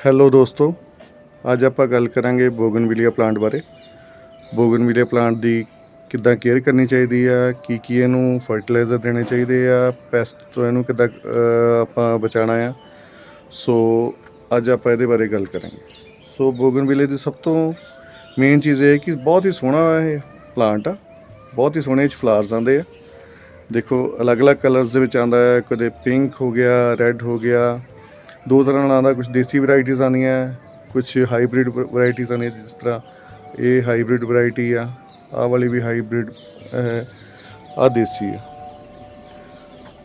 Hello ਦੋਸਤੋ, ਅੱਜ ਆਪਾਂ ਗੱਲ ਕਰਾਂਗੇ ਬੋਗਨਵਿਲੀਆ ਪਲਾਂਟ ਬਾਰੇ। ਬੋਗਨਵਿਲੀਆ ਪਲਾਂਟ ਦੀ ਕਿੱਦਾਂ ਕੇਅਰ ਕਰਨੀ ਚਾਹੀਦੀ ਆ, ਕੀ ਕੀ ਇਹਨੂੰ ਫਰਟੀਲਾਈਜ਼ਰ ਦੇਣੇ ਚਾਹੀਦੇ ਆ ਪੈਸਟ ਤੋਂ ਇਹਨੂੰ ਕਿੱਦਾਂ ਆਪਾਂ ਬਚਾਉਣਾ ਆ। ਸੋ ਅੱਜ ਆਪਾਂ ਇਹਦੇ ਬਾਰੇ ਗੱਲ ਕਰਾਂਗੇ। ਸੋ ਬੋਗਨਵਿਲੇ ਦੀ ਸਭ ਤੋਂ ਮੇਨ ਚੀਜ਼ ਇਹ ਹੈ ਕਿ ਬਹੁਤ ਹੀ ਸੋਹਣਾ ਇਹ ਪਲਾਂਟ ਆ। ਬਹੁਤ ਹੀ ਸੋਹਣੇ 'ਚ ਫਲਾਵਰਸ ਆਉਂਦੇ ਆ। ਦੇਖੋ, ਅਲੱਗ-ਅਲੱਗ ਕਲਰਸ ਦੇ ਵਿੱਚ ਆਉਂਦਾ ਹੈ। ਕਦੇ ਪਿੰਕ ਹੋ ਗਿਆ ਰੈੱਡ ਹੋ ਗਿਆ। ਦੋ ਤਰ੍ਹਾਂ ਨਾਲ ਆਉਂਦਾ ਕੁਝ ਦੇਸੀ ਵੈਰਾਈਟੀਆਂ ਆਉਂਦੀਆਂ ਕੁਝ ਹਾਈਬ੍ਰਿਡ ਵੈਰਾਈਟੀਆਂ ਆਉਂਦੀਆਂ ਜਿਸ ਤਰ੍ਹਾਂ ਇਹ ਹਾਈਬ੍ਰਿਡ ਵੈਰਾਈਟੀ ਆ, ਆਹ ਵਾਲੀ ਵੀ ਹਾਈਬ੍ਰਿਡ ਹੈ ਆ ਦੇਸੀ ਆ।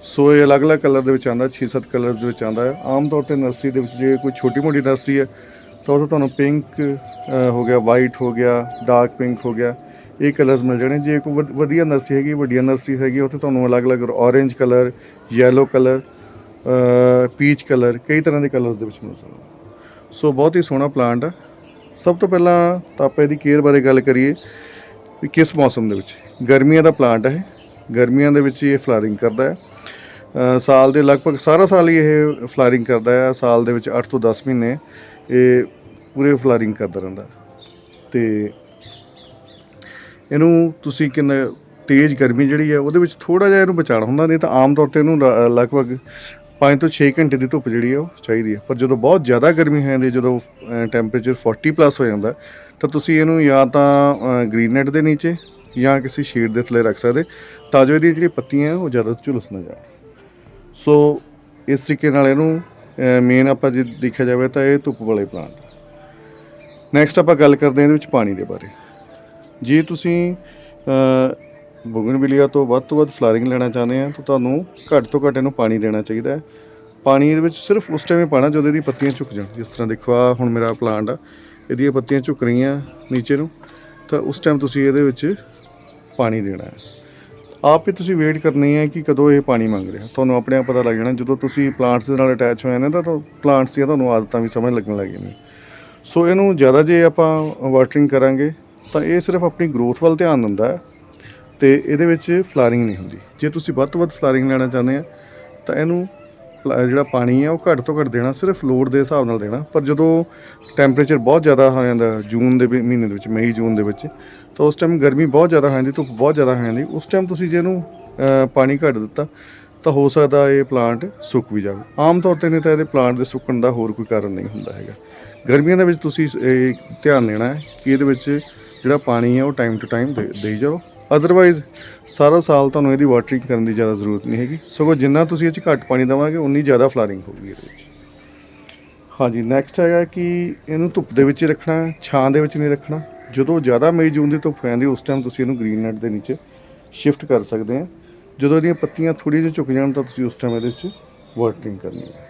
ਸੋ ਇਹ ਅਲੱਗ-ਅਲੱਗ ਕਲਰ ਦੇ ਵਿੱਚ ਆਉਂਦਾ 6-7 ਕਲਰਸ ਦੇ ਵਿੱਚ ਆਉਂਦਾ ਹੈ ਆਮ ਤੌਰ ਤੇ ਨਰਸਰੀ ਦੇ ਵਿੱਚ ਜੇ ਕੋਈ ਛੋਟੀ-ਮੋਟੀ ਨਰਸਰੀ ਹੈ ਤਾਂ ਉਹ ਤੁਹਾਨੂੰ ਪਿੰਕ ਹੋ ਗਿਆ ਵਾਈਟ ਹੋ ਗਿਆ ਡਾਰਕ ਪਿੰਕ ਹੋ ਗਿਆ, ਇਹ ਕਲਰਸ ਮਿਲ ਜਾਣੇ। ਜੇ ਕੋਈ ਵਧ- ਵਧੀਆ ਨਰਸਰੀ ਹੈਗੀ, ਵੱਡੀਆਂ ਨਰਸਰੀ ਹੈਗੀ, ਉੱਥੇ ਤੁਹਾਨੂੰ ਅਲੱਗ-ਅਲੱਗ orange colour yellow colour peach colour ਕਈ ਤਰ੍ਹਾਂ ਦੇ ਕਲਰਸ ਦੇ ਵਿੱਚ ਮਿਲ ਸਕਦੇ ਸੋ ਬਹੁਤ ਹੀ ਸੋਹਣਾ ਪਲਾਂਟ ਆ। ਸਭ ਤੋਂ ਪਹਿਲਾਂ ਤਾਂ ਆਪਾਂ ਇਹਦੀ ਕੇਅਰ ਬਾਰੇ ਗੱਲ ਕਰੀਏ ਵੀ ਕਿਸ ਮੌਸਮ ਦੇ ਵਿੱਚ। ਗਰਮੀਆਂ ਦਾ ਪਲਾਂਟ ਹੈ ਗਰਮੀਆਂ ਦੇ ਵਿੱਚ ਇਹ ਫਲਾਰਿੰਗ ਕਰਦਾ ਹੈ। ਸਾਲ ਦੇ ਲਗਭਗ ਸਾਰਾ ਸਾਲ ਹੀ ਇਹ ਫਲਾਰਿੰਗ ਕਰਦਾ ਹੈ। ਸਾਲ ਦੇ ਵਿੱਚ 8 ਤੋਂ 10 ਮਹੀਨੇ ਇਹ ਪੂਰੇ ਫਲਾਰਿੰਗ ਕਰਦਾ ਰਹਿੰਦਾ ਤੇ ਇਹਨੂੰ ਤੁਸੀਂ ਕਿੰਨਾ ਤੇਜ਼ ਗਰਮੀ ਜਿਹੜੀ ਹੈ, ਉਹਦੇ ਵਿੱਚ ਥੋੜਾ ਜਿਹਾ ਇਹਨੂੰ ਬਚਾਉਣਾ ਹੁੰਦਾ, ਨਹੀਂ ਤਾਂ ਆਮ ਤੌਰ ਤੇ ਇਹਨੂੰ ਲਗਭਗ 5 ਤੋਂ 6 ਘੰਟੇ ਦੀ ਧੁੱਪ ਜਿਹੜੀ ਹੈ ਉਹ ਚਾਹੀਦੀ ਹੈ ਪਰ ਜਦੋਂ ਬਹੁਤ ਜ਼ਿਆਦਾ ਗਰਮੀ ਹੋ ਜਾਂਦੀ ਹੈ, ਜਦੋਂ ਟੈਂਪਰੇਚਰ 40 ਪਲੱਸ ਹੋ ਜਾਂਦਾ ਤਾਂ ਤੁਸੀਂ ਇਹਨੂੰ ਜਾਂ ਤਾਂ ਗ੍ਰੀਨ ਨੈਟ ਦੇ ਨੀਚੇ ਜਾਂ ਕਿਸੇ ਸ਼ੇਡ ਦੇ ਥੱਲੇ ਰੱਖ ਸਕਦੇ। ਤਾਂ ਜੋ ਇਹਦੀਆਂ ਜਿਹੜੀਆਂ ਪੱਤੀਆਂ ਉਹ ਜ਼ਿਆਦਾ ਝੁਲਸ ਨਾ ਜਾਣ। ਸੋ ਇਸ ਤਰੀਕੇ ਨਾਲ ਇਹਨੂੰ ਮੇਨ ਆਪਾਂ ਜੇ ਦੇਖਿਆ ਜਾਵੇ ਤਾਂ ਇਹ ਧੁੱਪ ਵਾਲੇ ਪਲਾਂਟ ਨੈਕਸਟ ਆਪਾਂ ਗੱਲ ਕਰਦੇ ਹਾਂ ਇਹਦੇ ਵਿੱਚ ਪਾਣੀ ਦੇ ਬਾਰੇ। ਜੇ ਤੁਸੀਂ ਬੁਗਨਵਿਲੀਆ ਤੋਂ ਵੱਧ ਤੋਂ ਵੱਧ ਫਲਾਰਿੰਗ ਲੈਣਾ ਚਾਹੁੰਦੇ ਆ ਤਾਂ ਤੁਹਾਨੂੰ ਘੱਟ ਤੋਂ ਘੱਟ ਇਹਨੂੰ ਪਾਣੀ ਦੇਣਾ ਚਾਹੀਦਾ ਹੈ। ਪਾਣੀ ਇਹਦੇ ਵਿੱਚ ਸਿਰਫ ਉਸ ਟਾਈਮ ਹੀ ਪਾਣਾ ਜਦੋਂ ਇਹਦੀ ਪੱਤੀਆਂ ਝੁਕ ਜਾਣ। ਜਿਸ ਤਰ੍ਹਾਂ ਦੇਖੋ ਆ ਹੁਣ ਮੇਰਾ ਪਲਾਂਟ ਆ, ਇਹਦੀਆਂ ਪੱਤੀਆਂ ਝੁਕ ਰਹੀਆਂ ਨੀਚੇ ਨੂੰ, ਤਾਂ ਉਸ ਟਾਈਮ ਤੁਸੀਂ ਇਹਦੇ ਵਿੱਚ ਪਾਣੀ ਦੇਣਾ ਹੈ। ਆਪ ਹੀ ਤੁਸੀਂ ਵੇਟ ਕਰਨੀ ਹੈ ਕਿ ਕਦੋਂ ਇਹ ਪਾਣੀ ਮੰਗ ਰਿਹਾ। ਤੁਹਾਨੂੰ ਆਪਣੇ ਆਪ ਪਤਾ ਲੱਗ ਜਾਣਾ, ਜਦੋਂ ਤੁਸੀਂ ਪਲਾਂਟਸ ਦੇ ਨਾਲ ਅਟੈਚ ਹੋਏ ਨੇ ਤਾਂ ਪਲਾਂਟਸ ਦੀਆਂ ਤੁਹਾਨੂੰ ਆਦਤਾਂ ਵੀ ਸਮਝ ਲੱਗਣ ਲੱਗ ਜਾਣੀਆਂ ਸੋ ਇਹਨੂੰ ਜ਼ਿਆਦਾ ਜੇ ਆਪਾਂ ਵਾਟਰਿੰਗ ਕਰਾਂਗੇ, ਤਾਂ ਇਹ ਸਿਰਫ ਆਪਣੀ ਗਰੋਥ ਵੱਲ ਧਿਆਨ ਦਿੰਦਾ ਹੈ। ਤੇ ਇਹਦੇ ਵਿੱਚ ਫਲਾਰਿੰਗ ਨਹੀਂ ਹੁੰਦੀ। ਜੇ ਤੁਸੀਂ ਵੱਧ ਤੋਂ ਵੱਧ ਫਲਾਰਿੰਗ ਲੈਣਾ ਚਾਹੁੰਦੇ ਆ, ਤਾਂ ਇਹਨੂੰ ਫਲਾ- ਜਿਹੜਾ ਪਾਣੀ ਆ, ਉਹ ਘੱਟ ਤੋਂ ਘੱਟ ਦੇਣਾ, ਸਿਰਫ ਲੋੜ ਦੇ ਹਿਸਾਬ ਨਾਲ ਦੇਣਾ। ਪਰ ਜਦੋਂ ਟੈਂਪਰੇਚਰ ਬਹੁਤ ਜ਼ਿਆਦਾ ਹੋ ਜਾਂਦਾ ਜੂਨ ਦੇ ਮਹੀਨੇ ਦੇ ਵਿੱਚ, ਮਈ, ਜੂਨ ਦੇ ਵਿੱਚ, ਤਾਂ ਉਸ ਟਾਈਮ ਗਰਮੀ ਬਹੁਤ ਜ਼ਿਆਦਾ ਹੋ ਜਾਂਦੀ, ਧੁੱਪ ਬਹੁਤ ਜ਼ਿਆਦਾ ਹੋ ਜਾਂਦੀ। ਉਸ ਟਾਈਮ ਤੁਸੀਂ ਜੇ ਇਹਨੂੰ ਪਾਣੀ ਘੱਟ ਦਿੱਤਾ, ਤਾਂ ਹੋ ਸਕਦਾ ਇਹ ਪਲਾਂਟ ਸੁੱਕ ਵੀ ਜਾਵੇ। ਆਮ ਤੌਰ ਤੇ ਨਹੀਂ ਤਾਂ ਇਹਦੇ ਪਲਾਂਟ ਦੇ ਸੁੱਕਣ ਦਾ ਹੋਰ ਕੋਈ ਕਾਰਨ ਨਹੀਂ ਹੁੰਦਾ ਹੈਗਾ। ਗਰਮੀਆਂ ਦੇ ਵਿੱਚ ਤੁਸੀਂ ਇਹ ਧਿਆਨ ਦੇਣਾ ਹੈ ਕਿ ਇਹਦੇ ਵਿੱਚ ਜਿਹੜਾ ਪਾਣੀ ਹੈ ਉਹ ਟਾਈਮ ਟੂ ਟਾਈਮ ਦੇਈ ਜਾਓ। ਅਦਰਵਾਈਜ਼ ਸਾਰਾ ਸਾਲ ਤੁਹਾਨੂੰ ਇਹਦੀ ਵਾਟਰਿੰਗ ਕਰਨ ਦੀ ਜ਼ਿਆਦਾ ਜ਼ਰੂਰਤ ਨਹੀਂ ਹੈਗੀ। ਸਗੋਂ ਜਿੰਨਾ ਤੁਸੀਂ ਇਹ 'ਚ ਘੱਟ ਪਾਣੀ ਦੇਵਾਂਗੇ, ਉਨੀ ਜ਼ਿਆਦਾ ਫਲਾਰਿੰਗ ਹੋਊਗੀ ਇਹਦੇ ਵਿੱਚ। ਹਾਂਜੀ ਨੈਕਸਟ ਹੈਗਾ ਕਿ ਇਹਨੂੰ ਧੁੱਪ ਦੇ ਵਿੱਚ ਹੀ ਰੱਖਣਾ, ਛਾਂ ਦੇ ਵਿੱਚ ਨਹੀਂ ਰੱਖਣਾ। ਜਦੋਂ ਜ਼ਿਆਦਾ ਮਈ ਜੂਨ ਦੀ ਧੁੱਪ ਪੈਂਦੀ, ਉਸ ਟਾਈਮ ਤੁਸੀਂ ਇਹਨੂੰ ਗ੍ਰੀਨ ਨੈਟ ਦੇ ਨੀਚੇ ਸ਼ਿਫਟ ਕਰ ਸਕਦੇ ਆ। ਜਦੋਂ ਇਹਦੀਆਂ ਪੱਤੀਆਂ ਥੋੜੀ ਜਿਹੀ ਝੁਕ ਜਾਣ, ਤਾਂ ਤੁਸੀਂ ਉਸ ਟਾਈਮ ਇਹਦੇ ਵਿੱਚ ਵਾਟਰਿੰਗ ਕਰਨੀ ਹੈ।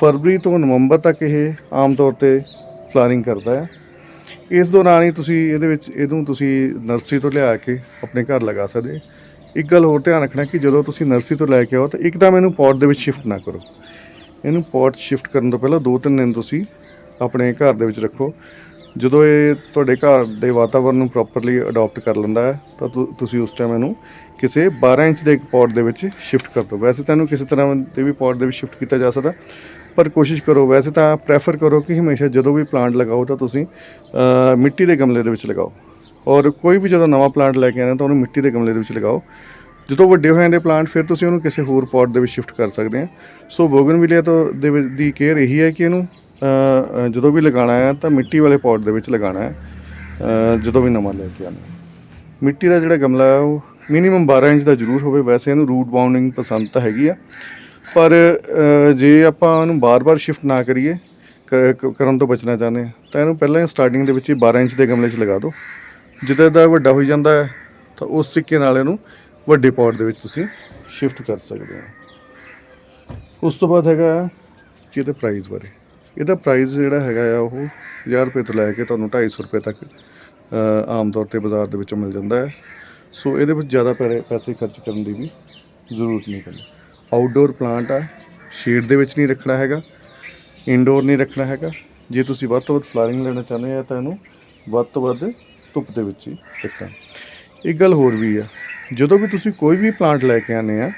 ਫਰਵਰੀ ਤੋਂ ਨਵੰਬਰ ਤੱਕ ਇਹ ਆਮ ਤੌਰ ਤੇ ਫਲਾਰਿੰਗ ਕਰਦਾ ਹੈ। ਇਸ ਦੌਰਾਨ ਹੀ ਤੁਸੀਂ ਇਹਦੇ ਵਿੱਚ ਇਹਨੂੰ ਤੁਸੀਂ ਨਰਸਰੀ ਤੋਂ ਲਿਆ ਕੇ ਆਪਣੇ ਘਰ ਲਗਾ ਸਕਦੇ। ਇੱਕ ਗੱਲ ਹੋਰ ਧਿਆਨ ਰੱਖਣਾ ਕਿ ਜਦੋਂ ਤੁਸੀਂ ਨਰਸਰੀ ਤੋਂ ਲੈ ਕੇ ਆਓ ਤਾਂ ਇੱਕਦਮ ਇਹਨੂੰ ਪੌਟ ਦੇ ਵਿੱਚ ਸ਼ਿਫਟ ਨਾ ਕਰੋ। ਇਹਨੂੰ ਪੌਟ ਸ਼ਿਫਟ ਕਰਨ ਤੋਂ ਪਹਿਲਾਂ ਦੋ ਤਿੰਨ ਦਿਨ ਤੁਸੀਂ ਆਪਣੇ ਘਰ ਦੇ ਵਿੱਚ ਰੱਖੋ। ਜਦੋਂ ਇਹ ਤੁਹਾਡੇ ਘਰ ਦੇ ਵਾਤਾਵਰਣ ਨੂੰ ਪ੍ਰੋਪਰਲੀ ਅਡਾਪਟ ਕਰ ਲੈਂਦਾ ਹੈ, ਤਾਂ ਤੁਸੀਂ ਉਸ ਟਾਈਮ ਇਹਨੂੰ ਕਿਸੇ 12 ਇੰਚ ਦੇ ਇੱਕ ਪੌਟ ਦੇ ਵਿੱਚ ਸ਼ਿਫਟ ਕਰ ਦਿਓ। ਵੈਸੇ ਤਾਂ ਇਹਨੂੰ ਕਿਸੇ ਤਰ੍ਹਾਂ ਦੇ ਵੀ ਪੌਟ ਦੇ ਵਿੱਚ ਸ਼ਿਫਟ ਕੀਤਾ ਜਾ ਸਕਦਾ। ਪਰ ਕੋਸ਼ਿਸ਼ ਕਰੋ, ਵੈਸੇ ਤਾਂ ਪ੍ਰੈਫਰ ਕਰੋ ਕਿ ਹਮੇਸ਼ਾ ਜਦੋਂ ਵੀ ਪਲਾਂਟ ਲਗਾਓ ਤਾਂ ਤੁਸੀਂ ਮਿੱਟੀ ਦੇ ਗਮਲੇ ਦੇ ਵਿੱਚ ਲਗਾਓ। ਔਰ ਕੋਈ ਵੀ ਜਦੋਂ ਨਵਾਂ ਪਲਾਂਟ ਲੈ ਕੇ ਆਣਾ ਤਾਂ ਉਹਨੂੰ ਮਿੱਟੀ ਦੇ ਗਮਲੇ ਦੇ ਵਿੱਚ ਲਗਾਓ। ਜਦੋਂ ਵੱਡੇ ਹੋ ਜਾਂਦੇ ਪਲਾਂਟ ਫਿਰ ਤੁਸੀਂ ਉਹਨੂੰ ਕਿਸੇ ਹੋਰ ਪੌਟ ਦੇ ਵਿੱਚ ਸ਼ਿਫਟ ਕਰ ਸਕਦੇ ਆ ਸੋ ਬੋਗਨਵਿਲੀਆ ਤੋਂ ਦੇ ਦੀ ਕੇਅਰ ਇਹੀ ਹੈ ਕਿ ਇਹਨੂੰ ਜਦੋਂ ਵੀ ਲਗਾਉਣਾ ਹੈ ਤਾਂ ਮਿੱਟੀ ਵਾਲੇ ਪੌਟ ਦੇ ਵਿੱਚ ਲਗਾਉਣਾ ਹੈ ਜਦੋਂ ਵੀ ਨਵਾਂ ਲੈ ਕੇ ਆਉਣਾ ਮਿੱਟੀ ਦਾ ਜਿਹੜਾ ਗਮਲਾ ਹੈ ਉਹ ਮਿਨੀਮਮ 12 ਇੰਚ ਦਾ ਜ਼ਰੂਰ ਹੋਵੇ। ਵੈਸੇ ਇਹਨੂੰ ਰੂਟ ਬਾਉਂਡਿੰਗ ਪਸੰਦ ਤਾਂ ਹੈਗੀ ਆ। ਪਰ ਜੇ ਆਪਾਂ ਉਹਨੂੰ ਬਾਰ-ਬਾਰ ਸ਼ਿਫਟ ਨਾ ਕਰੀਏ, ਕ- ਕਰਨ ਤੋਂ ਬਚਣਾ ਚਾਹੁੰਦੇ ਹਾਂ, ਤਾਂ ਇਹਨੂੰ ਪਹਿਲਾਂ ਹੀ ਸਟਾਰਟਿੰਗ ਦੇ ਵਿੱਚ ਹੀ 12 ਇੰਚ ਦੇ ਗਮਲੇ 'ਚ ਲਗਾ ਦਿਓ। ਜਿੱਦਾਂ ਦਾ ਵੱਡਾ ਹੋਈ ਜਾਂਦਾ ਹੈ, ਤਾਂ ਉਸ ਤਰੀਕੇ ਨਾਲ ਇਹਨੂੰ ਵੱਡੇ ਪੌਟ ਦੇ ਵਿੱਚ ਤੁਸੀਂ ਸ਼ਿਫਟ ਕਰ ਸਕਦੇ ਹੋ। ਉਸ ਤੋਂ ਬਾਅਦ ਹੈਗਾ ਕਿ ਇਹਦੇ ਪ੍ਰਾਈਸ ਬਾਰੇ। ਇਹਦਾ ਪ੍ਰਾਈਸ ਜਿਹੜਾ ਹੈਗਾ ਆ, ਉਹ 1000 ਰੁਪਏ ਤੋਂ ਲੈ ਕੇ ਤੁਹਾਨੂੰ 250 ਰੁਪਏ ਤੱਕ ਆਮ ਤੌਰ ਤੇ ਬਾਜ਼ਾਰ ਦੇ ਵਿੱਚੋਂ ਮਿਲ ਜਾਂਦਾ ਹੈ। ਸੋ ਇਹਦੇ ਵਿੱਚ ਜ਼ਿਆਦਾ ਪੈਰੇ- ਪੈਸੇ ਖਰਚ ਕਰਨ ਦੀ ਵੀ ਜ਼ਰੂਰਤ ਨਹੀਂ ਪੈਂਦੀ। ਆਊਟਡੋਰ ਪਲਾਂਟ ਆ, ਸ਼ੇਡ ਦੇ ਵਿੱਚ ਨਹੀਂ ਰੱਖਣਾ ਹੈਗਾ ਇਨਡੋਰ ਨਹੀਂ ਰੱਖਣਾ ਹੈਗਾ। ਜੇ ਤੁਸੀਂ ਵੱਧ ਤੋਂ ਵੱਧ ਫਲਾਰਿੰਗ ਲੈਣਾ ਚਾਹੁੰਦੇ ਆ ਤਾਂ ਇਹਨੂੰ ਵੱਧ ਤੋਂ ਵੱਧ ਧੁੱਪ ਦੇ ਵਿੱਚ ਹੀ ਰੱਖਣਾ। ਇੱਕ ਗੱਲ ਹੋਰ ਵੀ ਆ, ਜਦੋਂ ਵੀ ਤੁਸੀਂ ਕੋਈ ਵੀ ਪਲਾਂਟ ਲੈ ਕੇ ਆਨੇ ਆ,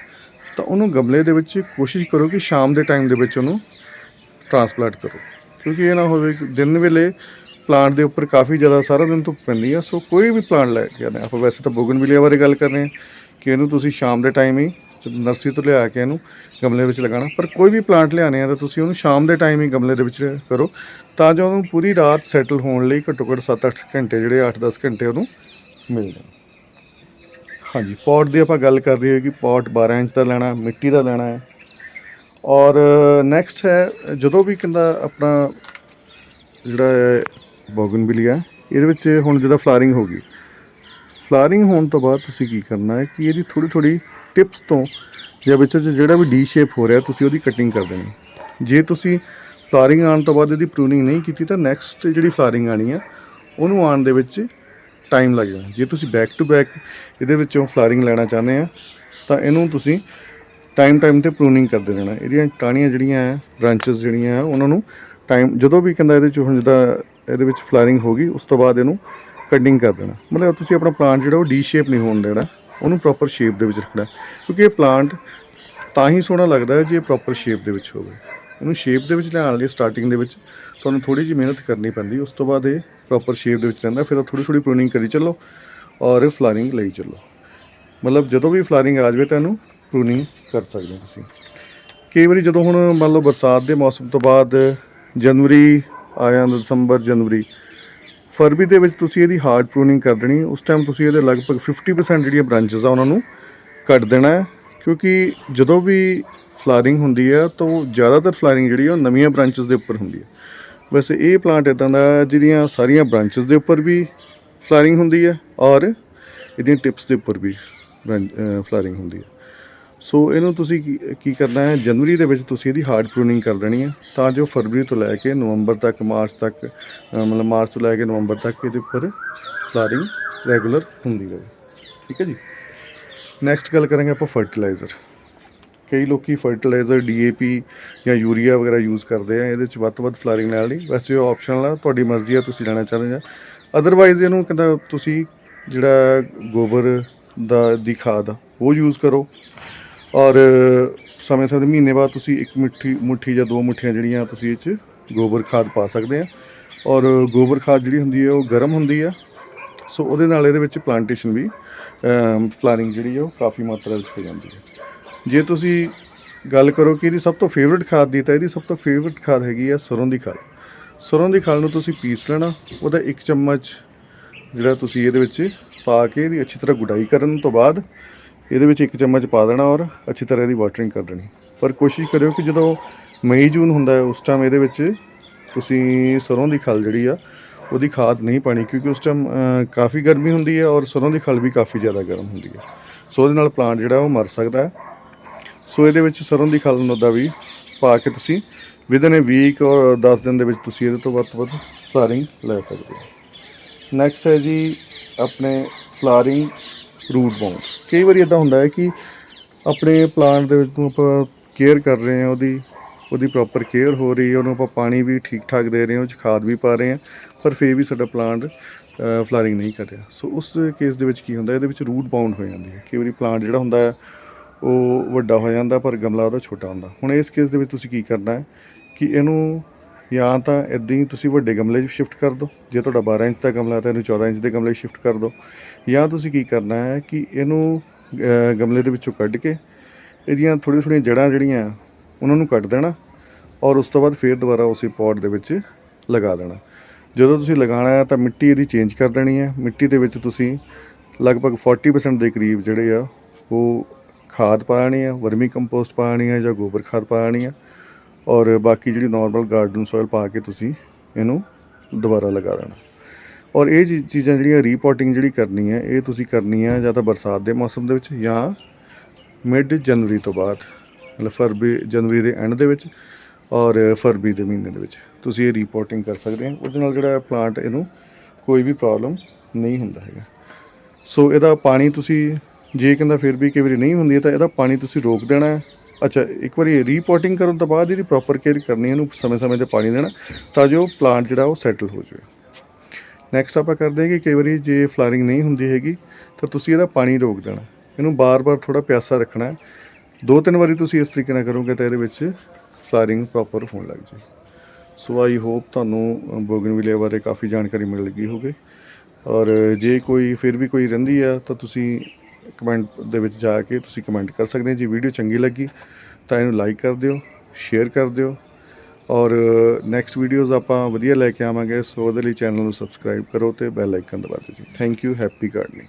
ਤਾਂ ਉਹਨੂੰ ਗਮਲੇ ਦੇ ਵਿੱਚ ਕੋਸ਼ਿਸ਼ ਕਰੋ ਕਿ ਸ਼ਾਮ ਦੇ ਟਾਈਮ ਦੇ ਵਿੱਚ ਉਹਨੂੰ ਟ੍ਰਾਂਸਪਲਾਂਟ ਕਰੋ। ਕਿਉਂਕਿ ਇਹ ਨਾ ਹੋਵੇ ਕਿ ਦਿਨ ਵੇਲੇ ਪਲਾਂਟ ਦੇ ਉੱਪਰ ਕਾਫੀ ਜ਼ਿਆਦਾ ਸਾਰਾ ਦਿਨ ਧੁੱਪ ਪੈਂਦੀ ਆ, ਸੋ ਕੋਈ ਵੀ ਪਲਾਂਟ ਲੈ ਕੇ ਆਉਣਾ ਆਪਾਂ ਵੈਸੇ ਤਾਂ ਬੋਗਨਵਿਲੀਆ ਬਾਰੇ ਗੱਲ ਕਰ ਰਹੇ ਹਾਂ ਕਿ ਇਹਨੂੰ ਤੁਸੀਂ ਸ਼ਾਮ ਦੇ ਟਾਈਮ ਹੀ ਨਰਸਰੀ ਤੋਂ ਲਿਆ ਕੇ ਇਹਨੂੰ ਗਮਲੇ ਵਿੱਚ ਲਗਾਉਣਾ। ਪਰ ਕੋਈ ਵੀ ਪਲਾਂਟ ਲਿਆਣੇ ਆ ਤਾਂ ਤੁਸੀਂ ਉਹਨੂੰ ਸ਼ਾਮ ਦੇ ਟਾਈਮ ਹੀ ਗਮਲੇ ਦੇ ਵਿੱਚ ਕਰੋ। ਤਾਂ ਜੋ ਉਹਨੂੰ ਪੂਰੀ ਰਾਤ ਸੈਟਲ ਹੋਣ ਲਈ ਘੱਟੋ ਘੱਟ 7-8 ਘੰਟੇ, ਜਿਹੜੇ 8-10 ਘੰਟੇ ਉਹਨੂੰ ਮਿਲ ਜਾਣ। ਹਾਂਜੀ ਪੌਟ ਦੀ ਆਪਾਂ ਗੱਲ ਕਰ ਰਹੇ ਹਾਂ ਕਿ ਪੌਟ 12 ਇੰਚ ਦਾ ਲੈਣਾ, ਮਿੱਟੀ ਦਾ ਲੈਣਾ ਹੈ। ਔਰ ਨੈਕਸਟ ਹੈ, ਜਦੋਂ ਵੀ ਕਹਿੰਦਾ ਆਪਣਾ ਜਿਹੜਾ ਬੋਗਨਵਿਲੀਆ ਇਹਦੇ ਵਿੱਚ ਹੁਣ ਜਿਹਦਾ ਫਲਾਰਿੰਗ ਹੋ ਗਈ। ਫਲਾਰਿੰਗ ਹੋਣ ਤੋਂ ਬਾਅਦ ਤੁਸੀਂ ਕੀ ਕਰਨਾ ਹੈ ਕਿ ਇਹਦੀ ਥੋੜੀ ਥੋੜੀ ਟਿਪਸ ਤੋਂ ਜਾਂ ਵਿੱਚ ਜਿਹੜਾ ਵੀ ਡੀ ਸ਼ੇਪ ਹੋ ਰਿਹਾ, ਤੁਸੀਂ ਉਹਦੀ ਕਟਿੰਗ ਕਰ ਦੇਣੀ। ਜੇ ਤੁਸੀਂ ਫਲਾਰਿੰਗ ਆਉਣ ਤੋਂ ਬਾਅਦ ਇਹਦੀ ਪ੍ਰੂਨਿੰਗ ਨਹੀਂ ਕੀਤੀ, ਤਾਂ ਨੈਕਸਟ ਜਿਹੜੀ ਫਲਾਰਿੰਗ ਆਣੀ ਆ, ਉਹਨੂੰ ਆਉਣ ਦੇ ਵਿੱਚ ਟਾਈਮ ਲੱਗ ਜਾਣਾ। ਜੇ ਤੁਸੀਂ ਬੈਕ ਟੂ ਬੈਕ ਇਹਦੇ ਵਿੱਚੋਂ ਫਲਾਰਿੰਗ ਲੈਣਾ ਚਾਹੁੰਦੇ ਆ, ਤਾਂ ਇਹਨੂੰ ਤੁਸੀਂ ਟਾਈਮ ਟਾਈਮ ਤੇ ਪ੍ਰੂਨਿੰਗ ਕਰਦੇ ਰਹਿਣਾ। ਇਹਦੀਆਂ ਟਾਹਣੀਆਂ ਜਿਹੜੀਆਂ ਹੈ ਬ੍ਰਾਂਚਸ ਜਿਹੜੀਆਂ ਆ, ਉਹਨਾਂ ਨੂੰ ਟਾਈਮ ਜਦੋਂ ਵੀ ਕਹਿੰਦਾ ਇਹਦੇ ਚ ਹੁਣ ਜਿੱਦਾਂ ਇਹਦੇ ਵਿੱਚ ਫਲਾਰਿੰਗ ਹੋ ਗਈ, ਉਸ ਤੋਂ ਬਾਅਦ ਇਹਨੂੰ ਕਟਿੰਗ ਕਰ ਦੇਣਾ। ਮਤਲਬ ਤੁਸੀਂ ਆਪਣਾ ਪਲਾਂਟ ਜਿਹੜਾ ਉਹ ਡੀ ਸ਼ੇਪ ਨਹੀਂ ਹੋਣ ਦੇਣਾ। ਉਹਨੂੰ ਪ੍ਰੋਪਰ ਸ਼ੇਪ ਦੇ ਵਿੱਚ ਰੱਖਣਾ ਕਿਉਂਕਿ ਇਹ ਪਲਾਂਟ ਤਾਂ ਹੀ ਸੋਹਣਾ ਲੱਗਦਾ ਹੈ ਜੇ ਪ੍ਰੋਪਰ ਸ਼ੇਪ ਦੇ ਵਿੱਚ ਹੋਵੇ। ਇਹਨੂੰ ਸ਼ੇਪ ਦੇ ਵਿੱਚ ਲਿਆਉਣ ਲਈ ਸਟਾਰਟਿੰਗ ਦੇ ਵਿੱਚ ਤੁਹਾਨੂੰ ਥੋੜੀ ਜਿਹੀ ਮਿਹਨਤ ਕਰਨੀ ਪੈਂਦੀ, ਉਸ ਤੋਂ ਬਾਅਦ ਇਹ ਪ੍ਰੋਪਰ ਸ਼ੇਪ ਦੇ ਵਿੱਚ ਰਹਿੰਦਾ ਫਿਰ ਥੋੜੀ ਥੋੜੀ ਪ੍ਰੂਨਿੰਗ ਕਰੀ ਚੱਲੋ ਔਰ ਫਲਾਰਿੰਗ ਲਈ ਚੱਲੋ। ਮਤਲਬ ਜਦੋਂ ਵੀ ਫਲਾਰਿੰਗ ਆ ਜਾਵੇ ਤਾਂ ਇਹਨੂੰ ਪ੍ਰੂਨਿੰਗ ਕਰ ਸਕਦੇ ਹੋ ਤੁਸੀਂ। ਕਈ ਵਾਰੀ ਜਦੋਂ ਹੁਣ ਮੰਨ ਲਓ ਬਰਸਾਤ ਦੇ ਮੌਸਮ ਤੋਂ ਬਾਅਦ ਜਨਵਰੀ, ਆ ਜਾਂਦਾ ਦਸੰਬਰ, ਜਨਵਰੀ ਫਰਵਰੀ ਦੇ ਵਿੱਚ ਤੁਸੀਂ ਇਹਦੀ ਹਾਰਡ ਪ੍ਰੂਨਿੰਗ ਕਰ ਦੇਣੀ, ਉਸ ਟਾਈਮ ਤੁਸੀਂ ਇਹਦੇ ਲਗਭਗ 50% ਜਿਹੜੀਆਂ ਬ੍ਰਾਂਚਸ ਆ ਉਹਨਾਂ ਨੂੰ ਕੱਟ ਦੇਣਾ ਹੈ, ਕਿਉਂਕਿ ਜਦੋਂ ਵੀ ਫਲਾਰਿੰਗ ਹੁੰਦੀ ਹੈ, ਤਾਂ ਉਹ ਜ਼ਿਆਦਾਤਰ ਫਲਾਰਿੰਗ ਜਿਹੜੀ ਆ ਉਹ ਨਵੀਆਂ ਬ੍ਰਾਂਚਸ ਦੇ ਉੱਪਰ ਹੁੰਦੀ ਹੈ। ਵੈਸੇ ਇਹ ਪਲਾਂਟ ਇਦਾਂ ਦਾ ਹੈ ਜਿਹਦੀਆਂ ਸਾਰੀਆਂ ਬ੍ਰਾਂਚਸ ਦੇ ਉੱਪਰ ਵੀ ਫਲਾਰਿੰਗ ਹੁੰਦੀ ਹੈ ਔਰ ਇਹਦੀਆਂ ਟਿਪਸ ਦੇ ਉੱਪਰ ਵੀ ਫਲਾਰਿੰਗ ਹੁੰਦੀ ਹੈ। ਸੋ ਇਹਨੂੰ ਤੁਸੀਂ ਕੀ ਕੀ ਕਰਨਾ ਹੈ? ਜਨਵਰੀ ਦੇ ਵਿੱਚ ਤੁਸੀਂ ਇਹਦੀ ਹਾਰਡ ਪ੍ਰੂਨਿੰਗ ਕਰ ਦੇਣੀ ਹੈ ਤਾਂ ਜੋ ਫਰਵਰੀ ਤੋਂ ਲੈ ਕੇ ਨਵੰਬਰ ਤੱਕ ਮਾਰਚ ਤੱਕ ਮਤਲਬ ਮਾਰਚ ਤੋਂ ਲੈ ਕੇ ਨਵੰਬਰ ਤੱਕ ਇਹਦੇ ਉੱਪਰ ਫਲਾਰਿੰਗ ਰੈਗੂਲਰ ਹੁੰਦੀ ਰਹੇ। ਠੀਕ ਹੈ ਜੀ? ਨੈਕਸਟ ਗੱਲ ਕਰਾਂਗੇ ਆਪਾਂ ਫਰਟੀਲਾਈਜ਼ਰ ਕਈ ਲੋਕੀ ਫਰਟੀਲਾਈਜ਼ਰ ਡੀਏਪੀ ਜਾਂ ਯੂਰੀਆ ਵਗੈਰਾ ਯੂਜ਼ ਕਰਦੇ ਆ ਇਹਦੇ ਚ ਵੱਧ ਤੋਂ ਵੱਧ ਫਲਾਰਿੰਗ ਲੈਣ ਲਈ। ਵੈਸੇ ਉਹ ਆਪਸ਼ਨਲ ਆ ਤੁਹਾਡੀ ਮਰਜ਼ੀ ਆ ਤੁਸੀਂ ਲੈਣਾ ਚਾਹੁੰਦੇ ਜਾਂ ਅਦਰਵਾਈਜ਼ ਇਹਨੂੰ ਕਹਿੰਦਾ ਤੁਸੀਂ ਜਿਹੜਾ ਗੋਬਰ ਦਾ ਦੀ ਖਾਦ ਆ, ਉਹ ਯੂਜ਼ ਕਰੋ। ਔਰ ਸਮੇਂ ਸਮੇਂ ਮਹੀਨੇ ਬਾਅਦ ਤੁਸੀਂ ਇੱਕ ਮੁੱਠੀ ਮੁੱਠੀ ਜਾਂ ਦੋ ਮੁੱਠੀਆਂ ਜਿਹੜੀਆਂ ਤੁਸੀਂ ਇਹ ਚ ਗੋਬਰ ਖਾਦ ਪਾ ਸਕਦੇ ਆ। ਔਰ ਗੋਬਰ ਖਾਦ ਜਿਹੜੀ ਹੁੰਦੀ ਹੈ, ਉਹ ਗਰਮ ਹੁੰਦੀ ਆ। ਸੋ ਉਹਦੇ ਨਾਲ ਇਹਦੇ ਵਿੱਚ ਪਲਾਂਟੇਸ਼ਨ ਵੀ ਫਲਾਰਿੰਗ ਜਿਹੜੀ ਹੈ ਉਹ ਕਾਫੀ ਮਾਤਰਾ ਵਿੱਚ ਹੋ ਜਾਂਦੀ ਹੈ। ਜੇ ਤੁਸੀਂ ਗੱਲ ਕਰੋ ਕਿ ਇਹਦੀ ਸਭ ਤੋਂ ਫੇਵਰਿਟ ਖਾਦ ਦੀ, ਤਾਂ ਇਹਦੀ ਸਭ ਤੋਂ ਫੇਵਰਿਟ ਖਾਦ ਹੈਗੀ ਆ ਸਰੋਂ ਦੀ ਖਾਦ ਸਰੋਂ ਦੀ ਖਾਦ ਨੂੰ ਤੁਸੀਂ ਪੀਸ ਲੈਣਾ, ਉਹਦਾ ਇੱਕ ਚਮਚ ਜਿਹੜਾ ਤੁਸੀਂ ਇਹਦੇ ਵਿੱਚ ਪਾ ਕੇ ਇਹਦੀ ਅੱਛੀ ਤਰ੍ਹਾਂ ਗੁਡਾਈ ਕਰਨ ਤੋਂ ਬਾਅਦ ਇਹਦੇ ਵਿੱਚ ਇੱਕ ਚਮਚ ਪਾ ਦੇਣਾ ਔਰ ਅੱਛੀ ਤਰ੍ਹਾਂ ਇਹਦੀ ਵਾਟਰਿੰਗ ਕਰ ਦੇਣੀ। ਪਰ ਕੋਸ਼ਿਸ਼ ਕਰਿਓ ਕਿ ਜਦੋਂ ਮਈ, ਜੂਨ ਹੁੰਦਾ ਹੈ, ਉਸ ਟਾਈਮ ਇਹਦੇ ਵਿੱਚ ਤੁਸੀਂ ਸਰੋਂ ਦੀ ਖਲ ਜਿਹੜੀ ਆ, ਉਹਦੀ ਖਾਦ ਨਹੀਂ ਪਾਣੀ, ਕਿਉਂਕਿ ਉਸ ਟਾਈਮ ਕਾਫੀ ਗਰਮੀ ਹੁੰਦੀ ਹੈ ਔਰ ਸਰੋਂ ਦੀ ਖਲ ਵੀ ਕਾਫੀ ਜ਼ਿਆਦਾ ਗਰਮ ਹੁੰਦੀ ਹੈ। ਸੋ ਉਹਦੇ ਨਾਲ ਪਲਾਂਟ ਜਿਹੜਾ ਉਹ ਮਰ ਸਕਦਾ ਹੈ। ਸੋ ਇਹਦੇ ਵਿੱਚ ਸਰੋਂ ਦੀ ਖਲ ਦਾ ਵੀ ਪਾ ਕੇ ਤੁਸੀਂ ਵਿਦਨ ਅ ਵੀਕ ਔਰ 10 ਦਿਨ ਦੇ ਵਿੱਚ ਤੁਸੀਂ ਇਹਦੇ ਤੋਂ ਵੱਧ ਤੋਂ ਵੱਧ ਫਲਾਰਿੰਗ ਲੈ ਸਕਦੇ ਹੋ। ਨੈਕਸਟ ਹੈ ਜੀ, ਆਪਣੇ ਫਲਾਰਿੰਗ ਰੂਟ ਬਾਉਂਡ ਕਈ ਵਾਰੀ ਇਦਾਂ ਹੁੰਦਾ ਹੈ ਕਿ ਆਪਣੇ ਪਲਾਂਟ ਦੇ ਵਿੱਚ ਨੂੰ ਆਪਾਂ ਕੇਅਰ ਕਰ ਰਹੇ ਹਾਂ, ਉਹਦੀ ਉਹਦੀ ਪ੍ਰੋਪਰ ਕੇਅਰ ਹੋ ਰਹੀ ਹੈ, ਉਹਨੂੰ ਆਪਾਂ ਪਾਣੀ ਵੀ ਠੀਕ ਠਾਕ ਦੇ ਰਹੇ ਹਾਂ, ਉਹ 'ਚ ਖਾਦ ਵੀ ਪਾ ਰਹੇ ਹਾਂ, ਪਰ ਫੇਰ ਵੀ ਸਾਡਾ ਪਲਾਂਟ ਫਲਾਰਿੰਗ ਨਹੀਂ ਕਰ ਰਿਹਾ। ਸੋ ਉਸ ਕੇਸ ਦੇ ਵਿੱਚ ਕੀ ਹੁੰਦਾ, ਇਹਦੇ ਵਿੱਚ ਰੂਟ ਬਾਉਂਡ ਹੋ ਜਾਂਦੀ ਹੈ। ਕਈ ਵਾਰੀ ਪਲਾਂਟ ਜਿਹੜਾ ਹੁੰਦਾ ਹੈ, ਉਹ ਵੱਡਾ ਹੋ ਜਾਂਦਾ, ਪਰ ਗਮਲਾ ਉਹਦਾ ਛੋਟਾ ਹੁੰਦਾ। ਹੁਣ ਇਸ ਕੇਸ ਦੇ ਵਿੱਚ ਤੁਸੀਂ ਕੀ ਕਰਨਾ ਹੈ ਕਿ ਇਹਨੂੰ ਜਾਂ ਤਾਂ ਇਦਾਂ ਹੀ ਤੁਸੀਂ ਵੱਡੇ ਗਮਲੇ 'ਚ ਸ਼ਿਫਟ ਕਰ ਦਿਓ। ਜੇ ਤੁਹਾਡਾ 12 ਇੰਚ ਦਾ ਗਮਲਾ ਤਾਂ ਇਹਨੂੰ 14 ਇੰਚ ਦੇ ਗਮਲੇ 'ਚ ਸ਼ਿਫਟ ਕਰ ਦਿਓ। ਜਾਂ ਤੁਸੀਂ ਕੀ ਕਰਨਾ ਹੈ ਕਿ ਇਹਨੂੰ ਗਮਲੇ ਦੇ ਵਿੱਚੋਂ ਕੱਢ ਕੇ ਇਹਦੀਆਂ ਥੋੜ੍ਹੀਆਂ ਥੋੜ੍ਹੀਆਂ ਜੜ੍ਹਾਂ ਜਿਹੜੀਆਂ ਉਹਨਾਂ ਨੂੰ ਕੱਟ ਦੇਣਾ ਔਰ ਉਸ ਤੋਂ ਬਾਅਦ ਫੇਰ ਦੁਬਾਰਾ ਉਸੇ ਪੌਟ ਦੇ ਵਿੱਚ ਲਗਾ ਦੇਣਾ। ਜਦੋਂ ਤੁਸੀਂ ਲਗਾਉਣਾ ਹੈ ਤਾਂ ਮਿੱਟੀ ਇਹਦੀ ਚੇਂਜ ਕਰ ਦੇਣੀ ਹੈ। ਮਿੱਟੀ ਦੇ ਵਿੱਚ ਤੁਸੀਂ ਲਗਭਗ 40% ਦੇ ਕਰੀਬ ਜਿਹੜੇ ਆ, ਉਹ ਖਾਦ ਪਾਣੀ ਆ ਵਰਮੀ ਕੰਪੋਸਟ ਪਾਣੀ ਆ ਜਾਂ ਗੋਬਰ ਖਾਦ ਪਾਣੀ ਆ ਔਰ ਬਾਕੀ ਜਿਹੜੀ ਨਾਰਮਲ ਗਾਰਡਨ ਸੋਇਲ ਪਾ ਕੇ ਤੁਸੀਂ ਇਹਨੂੰ ਦੁਬਾਰਾ ਲਗਾ ਦੇਣਾ। ਔਰ ਇਹ ਚੀ- ਚੀਜ਼ਾਂ ਜਿਹੜੀਆਂ ਰੀਪੋਟਿੰਗ ਜਿਹੜੀ ਕਰਨੀ ਹੈ, ਇਹ ਤੁਸੀਂ ਕਰਨੀ ਹੈ ਜਾਂ ਤਾਂ ਬਰਸਾਤ ਦੇ ਮੌਸਮ ਦੇ ਵਿੱਚ ਜਾਂ ਮਿਡ ਜਨਵਰੀ ਤੋਂ ਬਾਅਦ, ਮਤਲਬ ਫਰਵਰੀ ਜਨਵਰੀ ਦੇ ਐਂਡ ਦੇ ਵਿੱਚ ਔਰ ਫਰਵਰੀ ਦੇ ਮਹੀਨੇ ਦੇ ਵਿੱਚ। ਤੁਸੀਂ ਇਹ ਰਿਪੋਰਟਿੰਗ ਕਰ ਸਕਦੇ ਹੋ। ਉਹਦੇ ਨਾਲ ਜਿਹੜਾ ਪਲਾਂਟ ਇਹਨੂੰ ਕੋਈ ਵੀ ਪ੍ਰੋਬਲਮ ਨਹੀਂ ਹੁੰਦਾ ਹੈਗਾ। ਸੋ ਇਹਦਾ ਪਾਣੀ ਤੁਸੀਂ, ਜੇ ਕਹਿੰਦਾ ਫਿਰ ਵੀ ਕਈ ਵਾਰੀ ਨਹੀਂ ਹੁੰਦੀ ਹੈ ਤਾਂ ਇਹਦਾ ਪਾਣੀ ਤੁਸੀਂ ਰੋਕ ਦੇਣਾ ਅੱਛਾ, ਇੱਕ ਵਾਰੀ ਰੀਪੋਰਟਿੰਗ ਕਰਨ ਤੋਂ ਬਾਅਦ ਇਹਦੀ ਪ੍ਰੋਪਰ ਕੇਅਰ ਕਰਨੀ ਹੈ, ਇਹਨੂੰ ਸਮੇਂ-ਸਮੇਂ ਤੇ ਪਾਣੀ ਦੇਣਾ, ਤਾਂ ਜੋ ਪਲਾਂਟ ਜਿਹੜਾ ਉਹ ਸੈਟਲ ਹੋ ਜਾਵੇ। ਨੈਕਸਟ ਆਪਾਂ ਕਰਦੇ ਹਾਂ ਕਿ ਕਈ ਵਾਰੀ ਜੇ ਫਲਾਰਿੰਗ ਨਹੀਂ ਹੁੰਦੀ ਹੈਗੀ, ਤਾਂ ਤੁਸੀਂ ਇਹਦਾ ਪਾਣੀ ਰੋਕ ਦੇਣਾ। ਇਹਨੂੰ ਬਾਰ-ਬਾਰ ਥੋੜਾ ਪਿਆਸਾ ਰੱਖਣਾ ਹੈ। ਦੋ ਤਿੰਨ ਵਾਰੀ ਤੁਸੀਂ ਇਸ ਤਰੀਕੇ ਨਾਲ ਕਰੋਗੇ ਤਾਂ ਇਹਦੇ ਵਿੱਚ ਫਲਾਰਿੰਗ ਪ੍ਰੋਪਰ ਹੋਣ ਲੱਗ ਜੇ ਸੋ ਆਈ ਹੋਪ ਤੁਹਾਨੂੰ ਬੋਗਨਵਿਲੀਆ ਬਾਰੇ ਕਾਫੀ ਜਾਣਕਾਰੀ ਮਿਲ ਗਈ ਹੋਵੇ। ਔਰ ਜੇ ਕੋਈ, ਫਿਰ ਵੀ ਕੋਈ ਰਹਿੰਦੀ ਆ, ਤਾਂ ਤੁਸੀਂ ਕਮੈਂਟ ਦੇ ਵਿੱਚ ਜਾ ਕੇ ਤੁਸੀਂ ਕਮੈਂਟ ਕਰ ਸਕਦੇ ਹੋ। ਜੇ ਵੀਡੀਓ ਚੰਗੀ ਲੱਗੀ ਤਾਂ ਇਹਨੂੰ ਲਾਈਕ ਕਰ ਦਿਓ, ਸ਼ੇਅਰ ਕਰ ਦਿਓ। ਔਰ ਨੈਕਸਟ ਵੀਡੀਓਜ਼ ਆਪਾਂ ਵਧੀਆ ਲੈ ਕੇ ਆਵਾਂਗੇ। ਸੋ ਉਹਦੇ ਲਈ ਚੈਨਲ ਨੂੰ ਸਬਸਕ੍ਰਾਈਬ ਕਰੋ ਤੇ ਬੈਲ ਆਈਕਨ ਦਬਾ ਦਿਓ ਜੀ। Thank you happy gardening